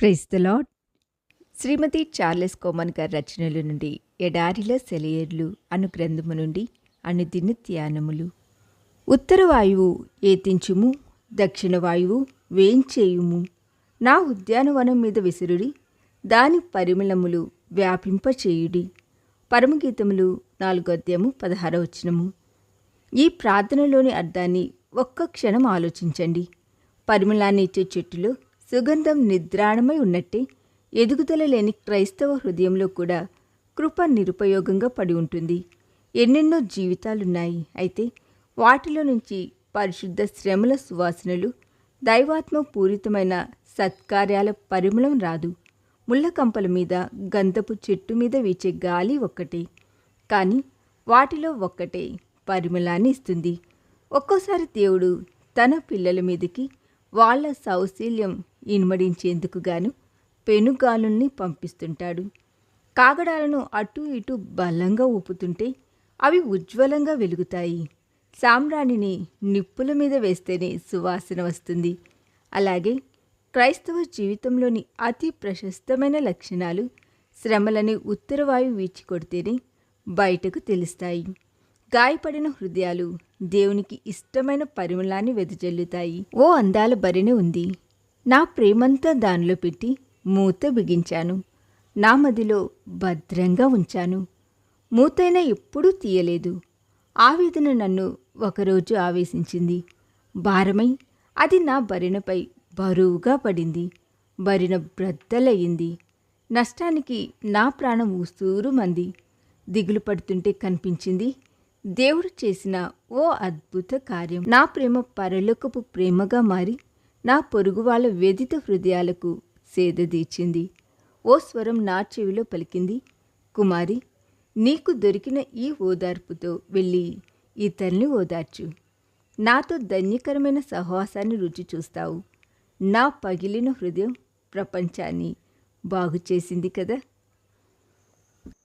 Praise the Lord Shrimati Charles Cowman గారి రచనల నుండి ఎడారిలో సెలయర్లు అను గ్రంథము నుండి అనుదిన ధ్యానములు ఉత్తర వాయువు ఏతించుము దక్షిణ వాయువు వేంచేయుము నా ఉద్యానవనం మీద విసురుడి దాని పరిమళములు వ్యాపింపచేయుడి. పరమగీతములు నాలుగో అధ్యాయము పదహార వచనము. ఈ ప్రార్థనలోని అర్థాన్ని ఒక్క క్షణం ఆలోచించండి. పరిమళాన్ని ఇచ్చే చెట్టులో సుగంధం నిద్రాణమై ఉన్నట్టే ఎదుగుదల లేని క్రైస్తవ హృదయంలో కూడా కృప నిరుపయోగంగా పడి ఉంటుంది. ఎన్నెన్నో జీవితాలున్నాయి. అయితే వాటిలో నుంచి పరిశుద్ధ శ్రమల సువాసనలు దైవాత్మ పూరితమైన సత్కార్యాల పరిమళం రాదు. ముళ్ళకంపల మీద గంధపు చెట్టు మీద వీచే గాలి ఒక్కటే. కానీ వాటిలో ఒక్కటే పరిమళాన్ని ఇస్తుంది. ఒక్కోసారి దేవుడు తన పిల్లల మీదకి వాళ్ళ సౌశీల్యం ఇనుమడించేందుకు గాను పెనుగాలుల్ని పంపిస్తుంటాడు. కాగడాలను అటు ఇటు బలంగా ఊపుతుంటే అవి ఉజ్వలంగా వెలుగుతాయి. సామ్రాణిని నిప్పుల మీద వేస్తేనే సువాసన వస్తుంది. అలాగే క్రైస్తవ జీవితంలోని అతి ప్రశస్తమైన లక్షణాలు శ్రమలని ఉత్తరవాయు వీచి కొడితేనే బయటకు తెలుస్తాయి. గాయపడిన హృదయాలు దేవునికి ఇష్టమైన పరిమళాన్ని వెదజల్లుతాయి. ఓ అందాల బరిన ఉంది. నా ప్రేమంతా దానిలో పెట్టి మూత బిగించాను. నా మదిలో భద్రంగా ఉంచాను. మూతైనా ఎప్పుడూ తీయలేదు. ఆవేదన నన్ను ఒకరోజు ఆవేశించింది. భారమై అది నా బరినపై బరువుగా పడింది. బరిన బ్రద్దలయ్యింది. నష్టానికి నా ప్రాణం ఊసూరు మంది దిగులు పడుతుంటే కనిపించింది దేవుడు చేసిన ఓ అద్భుత కార్యం. నా ప్రేమ పరలోకపు ప్రేమగా మారి నా పొరుగు వాళ్ళ వేదిత హృదయాలకు సేదదీర్చింది ఓ స్వరం నా చెవిలో పలికింది. కుమారి నీకు దొరికిన ఈ ఓదార్పుతో వెళ్ళి ఇతరుల్ని ఓదార్చు. నాతో ధన్యకరమైన సహవాసాన్ని రుచి చూస్తావు. నా పగిలిన హృదయం ప్రపంచాన్ని బాగు చేసింది కదా.